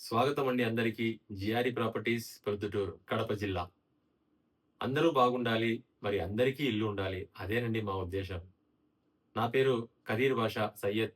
స్వాగతం అండి అందరికీ. జిఆర్ఈ ప్రాపర్టీస్ ప్రొద్దుటూరు కడప జిల్లా. అందరూ బాగుండాలి మరి అందరికీ ఇల్లు ఉండాలి అదేనండి మా ఉద్దేశం. నా పేరు కదీర్ బాషా సయ్యద్.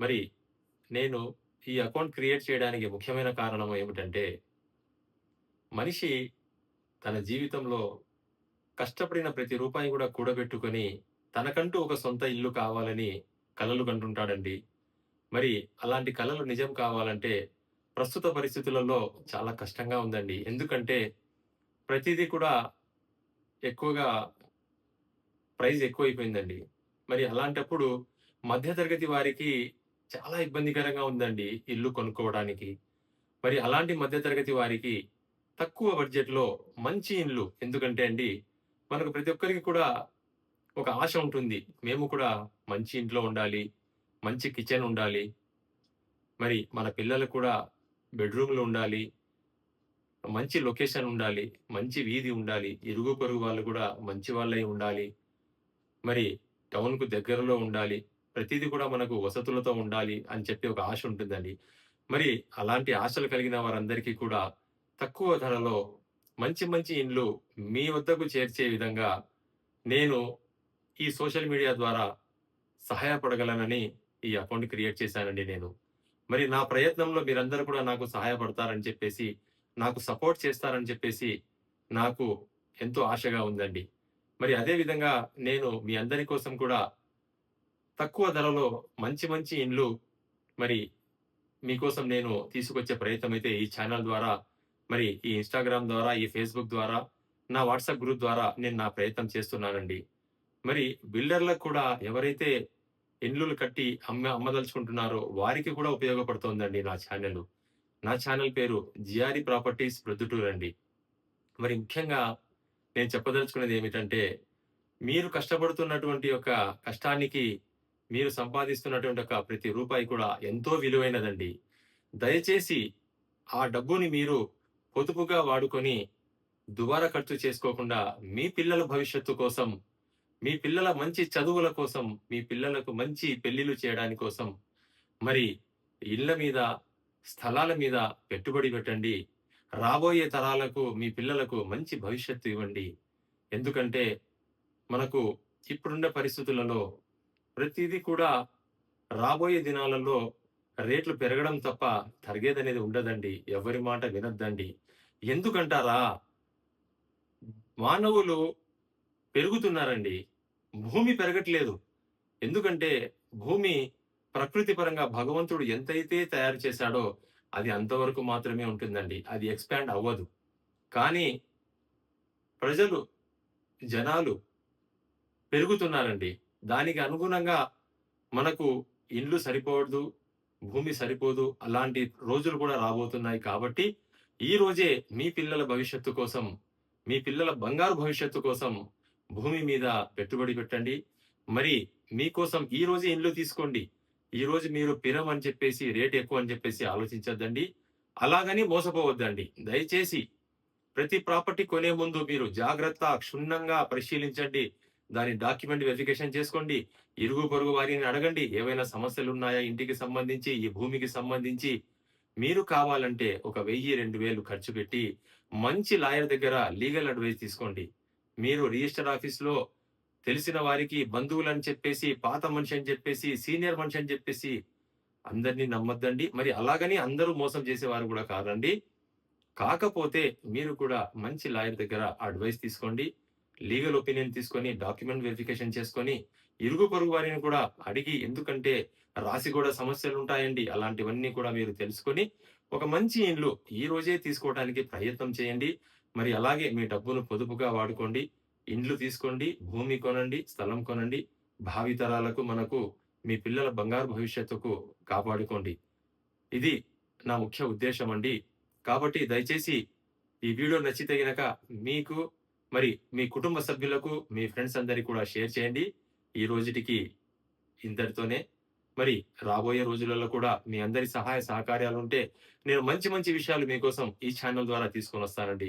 మరి నేను ఈ అకౌంట్ క్రియేట్ చేయడానికి ముఖ్యమైన కారణం ఏమిటంటే మనిషి తన జీవితంలో కష్టపడిన ప్రతి రూపాయి కూడా కూడబెట్టుకొని తనకంటూ ఒక సొంత ఇల్లు కావాలని కలలు కంటుంటాడండి. మరి అలాంటి కళలు నిజం కావాలంటే ప్రస్తుత పరిస్థితులలో చాలా కష్టంగా ఉందండి. ఎందుకంటే ప్రతిదీ కూడా ఎక్కువగా ప్రైజ్ ఎక్కువైపోయిందండి. మరి అలాంటప్పుడు మధ్యతరగతి వారికి చాలా ఇబ్బందికరంగా ఉందండి ఇల్లు కొనుక్కోవడానికి. మరి అలాంటి మధ్యతరగతి వారికి తక్కువ బడ్జెట్లో మంచి ఇల్లు ఎందుకంటే అండి మనకు ప్రతి ఒక్కరికి కూడా ఒక ఆశ ఉంటుంది. మేము కూడా మంచి ఇంట్లో ఉండాలి మంచి కిచెన్ ఉండాలి. మరి మన పిల్లలు కూడా బెడ్రూమ్లు ఉండాలి. మంచి లొకేషన్ ఉండాలి. మంచి వీధి ఉండాలి. ఇరుగు పొరుగు వాళ్ళు కూడా మంచి వాళ్ళై ఉండాలి. మరి టౌన్కు దగ్గరలో ఉండాలి. ప్రతిదీ కూడా మనకు వసతులతో ఉండాలి అని చెప్పి ఒక ఆశ ఉంటుందండి. మరి అలాంటి ఆశలు కలిగిన వారందరికీ కూడా తక్కువ ధరలో మంచి మంచి ఇండ్లు మీ వద్దకు చేర్చే విధంగా నేను ఈ సోషల్ మీడియా ద్వారా సహాయపడగలనని ఈ అకౌంట్ క్రియేట్ చేశానండి నేను. మరి నా ప్రయత్నంలో మీరందరూ కూడా నాకు సహాయపడతారని చెప్పేసి నాకు సపోర్ట్ చేస్తారని చెప్పేసి నాకు ఎంతో ఆశగా ఉందండి. మరి అదే విధంగా నేను మీ అందరి కోసం కూడా తక్కువ ధరలో మంచి మంచి ఇండ్లు మరి మీకోసం నేను తీసుకొచ్చే ప్రయత్నం అయితే ఈ ఛానల్ ద్వారా మరి ఈ ఇన్స్టాగ్రామ్ ద్వారా ఈ ఫేస్బుక్ ద్వారా నా వాట్సాప్ గ్రూప్ ద్వారా నేను నా ప్రయత్నం చేస్తున్నానండి. మరి బిల్డర్లకు కూడా ఎవరైతే ఇండ్లు కట్టి అమ్మ అమ్మదలుచుకుంటున్నారో వారికి కూడా ఉపయోగపడుతోందండి నా ఛానల్. నా ఛానల్ పేరు జిఆర్ఈ ప్రాపర్టీస్ ప్రొద్దుటూరు అండి. మరి ముఖ్యంగా నేను చెప్పదలుచుకున్నది ఏమిటంటే మీరు కష్టపడుతున్నటువంటి యొక్క కష్టానికి మీరు సంపాదిస్తున్నటువంటి ఒక ప్రతి రూపాయి కూడా ఎంతో విలువైనదండి. దయచేసి ఆ డబ్బుని మీరు పొదుపుగా వాడుకొని దుబారా ఖర్చు చేసుకోకుండా మీ పిల్లల భవిష్యత్తు కోసం మీ పిల్లల మంచి చదువుల కోసం మీ పిల్లలకు మంచి పెళ్ళిళ్ళు చేయడాని కోసం మరి ఇళ్ళ మీద స్థలాల మీద పెట్టుబడి పెట్టండి. రాబోయే తరాలకు మీ పిల్లలకు మంచి భవిష్యత్తు ఇవ్వండి. ఎందుకంటే మనకు ఇప్పుడున్న పరిస్థితులలో ప్రతిదీ కూడా రాబోయే దినాలలో రేట్లు పెరగడం తప్ప తరిగేదనేది ఉండదండి. ఎవరి మాట వినద్దండి. ఎందుకంటారా? మానవులు పెరుగుతున్నారండి. భూమి పెరగట్లేదు. ఎందుకంటే భూమి ప్రకృతి పరంగా భగవంతుడు ఎంతైతే తయారు చేశాడో అది అంతవరకు మాత్రమే ఉంటుందండి. అది ఎక్స్పాండ్ అవ్వదు. కానీ ప్రజలు జనాలు పెరుగుతున్నారండి. దానికి అనుగుణంగా మనకు ఇండ్లు సరిపోదు భూమి సరిపోదు అలాంటి రోజులు కూడా రాబోతున్నాయి కాబట్టి ఈ రోజే మీ పిల్లల భవిష్యత్తు కోసం మీ పిల్లల బంగారు భవిష్యత్తు కోసం భూమి మీద పెట్టుబడి పెట్టండి. మరి మీకోసం ఈ రోజు ఇండ్లు తీసుకోండి. ఈ రోజు మీరు పిరం అని చెప్పేసి రేట్ ఎక్కువ అని చెప్పేసి ఆలోచించొద్దండి. అలాగని మోసపోవద్దండి. దయచేసి ప్రతి ప్రాపర్టీ కొనే ముందు మీరు జాగ్రత్త క్షుణ్ణంగా పరిశీలించండి. దాని డాక్యుమెంట్ వెరిఫికేషన్ చేసుకోండి. ఇరుగు పొరుగు వారిని అడగండి. ఏవైనా సమస్యలు ఉన్నాయా ఇంటికి సంబంధించి ఈ భూమికి సంబంధించి? మీరు కావాలంటే ఒక వెయ్యి రెండు వేలు ఖర్చు పెట్టి మంచి లాయర్ దగ్గర లీగల్ అడ్వైస్ తీసుకోండి. మీరు రిజిస్టర్ ఆఫీస్లో తెలిసిన వారికి బంధువులు అని చెప్పేసి పాత మనిషి అని చెప్పేసి సీనియర్ మనిషి అని చెప్పేసి అందరినీ నమ్మొద్దండి. మరి అలాగని అందరూ మోసం చేసేవారు కూడా కాదండి. కాకపోతే మీరు కూడా మంచి లాయర్ దగ్గర అడ్వైస్ తీసుకోండి. లీగల్ ఒపీనియన్ తీసుకొని డాక్యుమెంట్ వెరిఫికేషన్ చేసుకొని ఇరుగు పొరుగు వారిని కూడా అడిగి ఎందుకంటే రాసి కూడా సమస్యలు ఉంటాయండి. అలాంటివన్నీ కూడా మీరు తెలుసుకొని ఒక మంచి ఇండ్లు ఈ రోజే తీసుకోవడానికి ప్రయత్నం చేయండి. మరి అలాగే మీ డబ్బును పొదుపుగా వాడుకోండి ఇండ్లు తీసుకోండి భూమి కొనండి స్థలం కొనండి భావితరాలకు మనకు మీ పిల్లల బంగారు భవిష్యత్తుకు కాపాడుకోండి. ఇది నా ముఖ్య ఉద్దేశం అండి. కాబట్టి దయచేసి ఈ వీడియో నచ్చితే గనక మీకు మరి మీ కుటుంబ సభ్యులకు మీ ఫ్రెండ్స్ అందరికీ కూడా షేర్ చేయండి. ఈ రోజుటికి ఇంతటితోనే. మరి రాబోయే రోజులలో కూడా మీ అందరి సహాయ సహకార్యాలు ఉంటే నేను మంచి మంచి విషయాలు మీకోసం ఈ ఛానల్ ద్వారా తీసుకొని వస్తానండి.